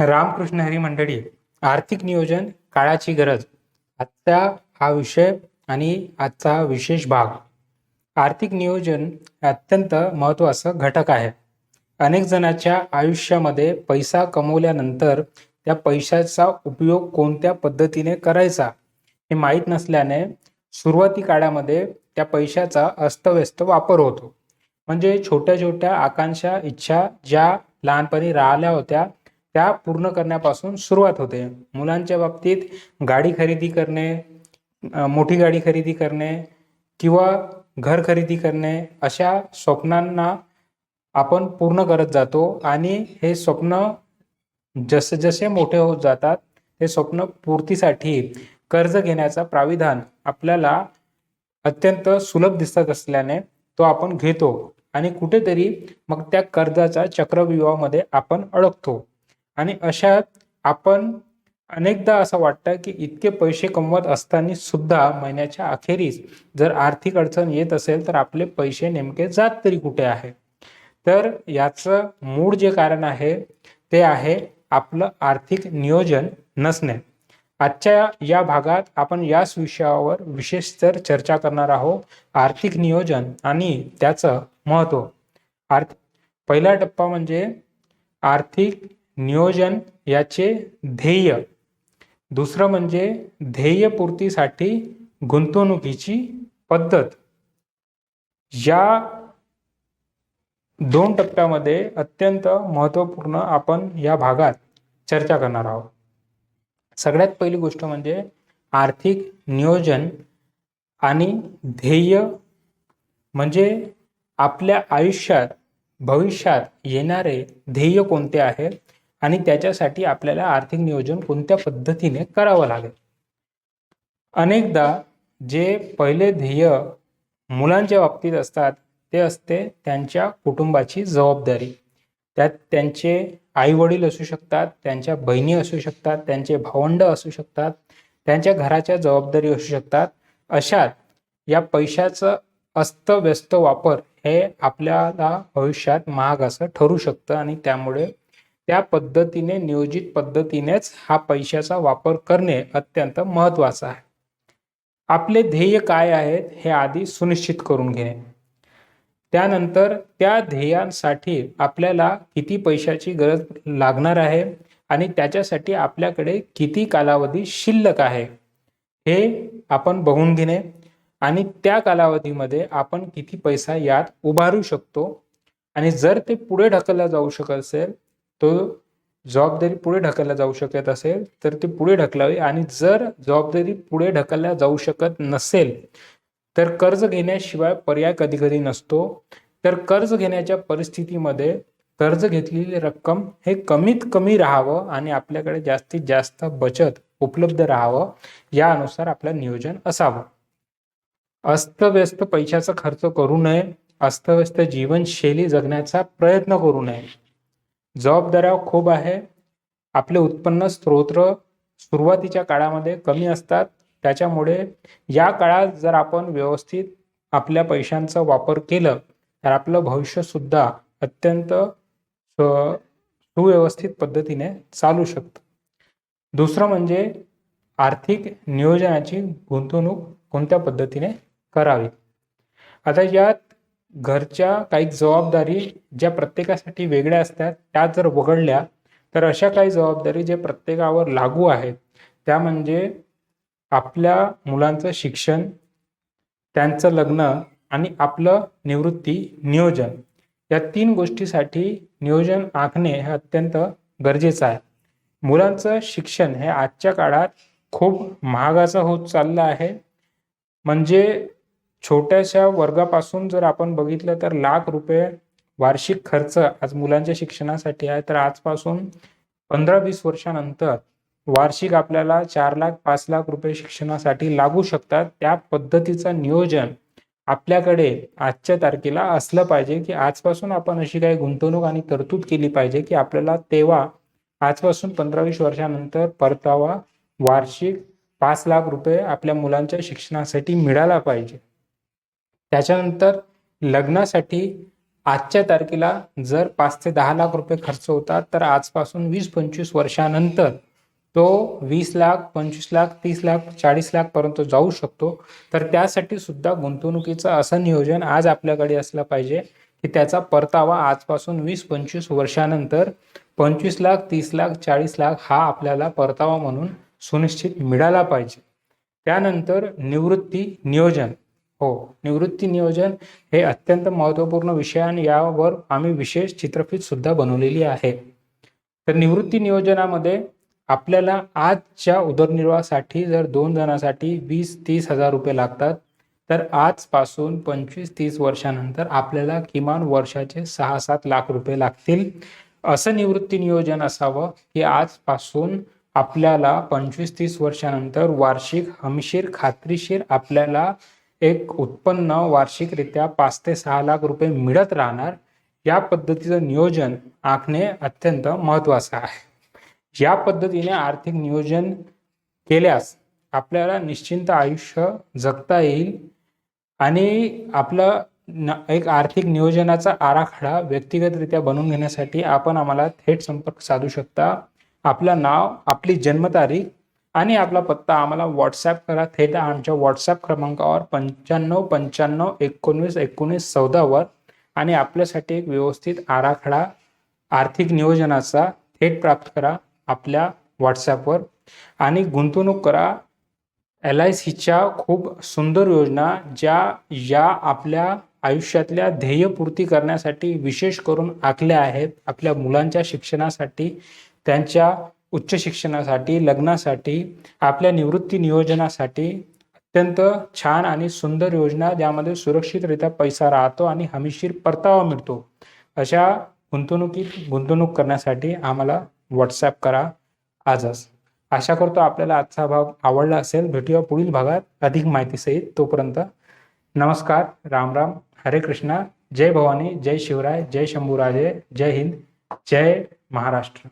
रामकृष्ण हरी मंडळी आर्थिक नियोजन काळाची गरज. आजचा हा विषय आणि आजचा विशेष भाग. आर्थिक नियोजन हे अत्यंत महत्त्वाचं घटक आहे. अनेक जणांच्या आयुष्यामध्ये पैसा कमवल्यानंतर त्या पैशाचा उपयोग कोणत्या पद्धतीने करायचा हे माहीत नसल्याने सुरुवाती काळामध्ये त्या पैशाचा अस्तव्यस्त वापर होतो. म्हणजे छोट्या छोट्या आकांक्षा इच्छा ज्या लहानपणी राहिल्या होत्या त्या पूर्ण करण्यापासून सुरुवात होते. मुलांच्या बाबतीत गाडी खरेदी करणे मोठी गाडी खरेदी करणे किंवा घर खरेदी करणे अशा स्वप्नांना आपण पूर्ण करत जातो आणि हे स्वप्न जसे जसे मोठे होत जातात ते स्वप्न पूर्तीसाठी कर्ज घेण्याचा प्राविधान आपल्याला अत्यंत सुलभ दिसत असल्याने तो आपण घेतो आणि कुठेतरी मग त्या कर्जाच्या चक्रव्यूहामध्ये आपण अडकतो. आणि अशात आपण अनेकदा असं वाटतं की इतके पैसे कमवत असताना सुद्धा महिन्याच्या अखेरीस जर आर्थिक अडचण येत असेल तर आपले पैसे नेमके जात तरी कुठे आहे? तर याचं मूळ जे कारण आहे ते आहे आपलं आर्थिक नियोजन नसणे. आजच्या या भागात आपण याच विषयावर विशेष तर चर्चा करणार आहोत आर्थिक नियोजन आणि त्याचं महत्त्व. आर्थ पहिला टप्पा म्हणजे आर्थिक नियोजन याचे ध्येय. दुसरं म्हणजे ध्येयपूर्तीसाठी गुंतवणुकीची पद्धत. या दोन टप्प्यामध्ये अत्यंत महत्त्वपूर्ण आपण या भागात चर्चा करणार आहोत. सगळ्यात पहिली गोष्ट म्हणजे आर्थिक नियोजन आणि ध्येय म्हणजे आपल्या आयुष्यात भविष्यात येणारे ध्येय कोणते आहेत आणि त्याच्यासाठी आपल्याला आर्थिक नियोजन कोणत्या पद्धतीने करावं लागेल? अनेकदा जे पहिले ध्येय मुलांच्या बाबतीत असतात ते असते त्यांच्या कुटुंबाची जबाबदारी. त्यात त्यांचे आई वडील असू शकतात त्यांच्या बहिणी असू शकतात त्यांचे भावंड असू शकतात त्यांच्या घराच्या जबाबदारी असू शकतात. अशात या पैशाचं अस्तव्यस्त वापर हे आपल्याला भविष्यात महाग असं ठरू शकतं आणि त्यामुळे त्या पद्धतीने नियोजित पद्धतीनेच हा पैशाचा वापर करणे अत्यंत महत्त्वाचं आहे. आपले ध्येय काय आहेत हे आधी सुनिश्चित करून घेणे. त्यानंतर त्या ध्येयांसाठी आपल्याला किती पैशाची गरज लागणार आहे आणि त्याच्यासाठी आपल्याकडे किती कालावधी शिल्लक आहे हे आपण बघून घेणे आणि त्या कालावधीमध्ये आपण किती पैसा यात उभारू शकतो. आणि जर ते पुढे ढकलला जाऊ शकत असेल तो जबाबदारी पुढे ढकलला जाऊ शकत असेल तर ती पुढे ढकलावी. आणि जर जबाबदारी पुढे ढकलल्या जाऊ शकत नसेल तर कर्ज घेण्याशिवाय पर्याय कधी कधी नसतो. तर कर्ज घेण्याच्या परिस्थितीमध्ये कर्ज घेतलेली रक्कम हे कमीत कमी राहावं आणि आपल्याकडे जास्तीत जास्त बचत उपलब्ध राहावं यानुसार आपलं नियोजन असावं. अस्तव्यस्त पैशाचा खर्च करू नये. अस्तव्यस्त जीवनशैली जगण्याचा प्रयत्न करू नये. जबाबदाऱ्या खूप आहे. आपले उत्पन्न स्तोत्र सुरुवातीच्या काळामध्ये कमी असतात. त्याच्यामुळे या काळात जर आपण व्यवस्थित आपल्या पैशांचा वापर केलं तर आपलं भविष्यसुद्धा अत्यंत सुव्यवस्थित पद्धतीने चालू शकतं. दुसरं म्हणजे आर्थिक नियोजनाची गुंतवणूक कोणत्या पद्धतीने करावी? आता यात घरच्या काही जबाबदारी ज्या प्रत्येकासाठी वेगळ्या असतात त्या जर वगळल्या तर अशा काही जबाबदारी जे प्रत्येकावर लागू आहेत त्या म्हणजे आपल्या मुलांचं शिक्षण त्यांचं लग्न आणि आपलं निवृत्ती नियोजन. या तीन गोष्टीसाठी नियोजन आखणे हे अत्यंत गरजेचं आहे. मुलांचं शिक्षण हे आजच्या काळात खूप महागाचं होत चाललं आहे. म्हणजे छोट्याशा वर्गापासून जर आपण बघितलं तर लाख रुपये वार्षिक खर्च आज मुलांच्या शिक्षणासाठी आहे. तर आजपासून पंधरा वीस वर्षानंतर वार्षिक आपल्याला चार लाख पाच लाख रुपये शिक्षणासाठी लागू शकतात. त्या पद्धतीचं नियोजन आपल्याकडे आजच्या तारखेला असलं पाहिजे की आजपासून आपण अशी काही गुंतवणूक आणि तरतूद केली पाहिजे की आपल्याला तेव्हा आजपासून पंधरा वीस वर्षानंतर परतावा वार्षिक पाच लाख रुपये आपल्या मुलांच्या शिक्षणासाठी मिळाला पाहिजे. त्याच्यानंतर लग्नासाठी आजच्या तारखेला जर पाच ते दहा लाख रुपये खर्च होतात तर आजपासून वीस पंचवीस वर्षानंतर तो वीस लाख पंचवीस लाख तीस लाख चाळीस लाखपर्यंत जाऊ शकतो. तर त्यासाठी सुद्धा गुंतवणुकीचं असं नियोजन आज आपल्याकडे असलं पाहिजे की त्याचा परतावा आजपासून वीस पंचवीस वर्षानंतर पंचवीस लाख तीस लाख चाळीस लाख हा आपल्याला परतावा म्हणून सुनिश्चित मिळाला पाहिजे. त्यानंतर निवृत्ती नियोजन. हो निवृत्ती नियोजन हे अत्यंत महत्त्वपूर्ण विषय आणि यावर आम्ही विशेष चित्रफित सुद्धा बनवलेली आहे. तर निवृत्ती नियोजनामध्ये आपल्याला आजच्या उदरनिर्वाहासाठी जर दोन जणांसाठी वीस तीस हजार रुपये लागतात तर आजपासून पंचवीस तीस वर्षानंतर आपल्याला किमान वर्षाचे सहा सात लाख रुपये लागतील. असं निवृत्ती नियोजन असावं की आजपासून आपल्याला पंचवीस तीस वर्षानंतर वार्षिक हमीशीर खात्रीशीर आपल्याला एक उत्पन्न वार्षिकरित्या पाच ते सहा लाख रुपये मिळत राहणार या पद्धतीचं नियोजन आखणे अत्यंत महत्त्वाचं आहे. या पद्धतीने आर्थिक नियोजन केल्यास आपल्याला निश्चिंत आयुष्य जगता येईल आणि आपलं न एक आर्थिक नियोजनाचा आराखडा व्यक्तिगतरित्या बनवून घेण्यासाठी आपण आम्हाला थेट संपर्क साधू शकता. आपलं नाव आपली जन्मतारीख आणि आपला पत्ता आम्हाला व्हॉट्सॲप करा. थेट आमच्या व्हॉट्सॲप क्रमांकावर पंच्याण्णव पंच्याण्णव एकोणवीस एकोणीस चौदावर आणि आपल्यासाठी एक व्यवस्थित आराखडा आर्थिक नियोजनाचा थेट प्राप्त करा आपल्या व्हॉट्सॲपवर आणि गुंतवणूक करा. एल आय सीच्या खूप सुंदर योजना ज्या या आपल्या आयुष्यातल्या ध्येयपूर्ती करण्यासाठी विशेष करून आखल्या आहेत. आपल्या मुलांच्या शिक्षणासाठी त्यांच्या उच्च शिक्षणासाठी लग्नासाठी आपल्या निवृत्ती नियोजनासाठी अत्यंत छान आणि सुंदर योजना ज्यामध्ये सुरक्षितरित्या पैसा राहतो आणि हमीशीर परतावा मिळतो. अशा गुंतवणुकीत गुंतवणूक करण्यासाठी आम्हाला व्हॉट्सॲप करा. आजच. आशा करतो आपल्याला आजचा भाग आवडला असेल. भेटूया पुढील भागात अधिक माहितीसहित. तोपर्यंत नमस्कार. राम राम. हरे कृष्णा. जय भवानी. जय शिवराय. जय शंभूराजे. जय हिंद. जय महाराष्ट्र.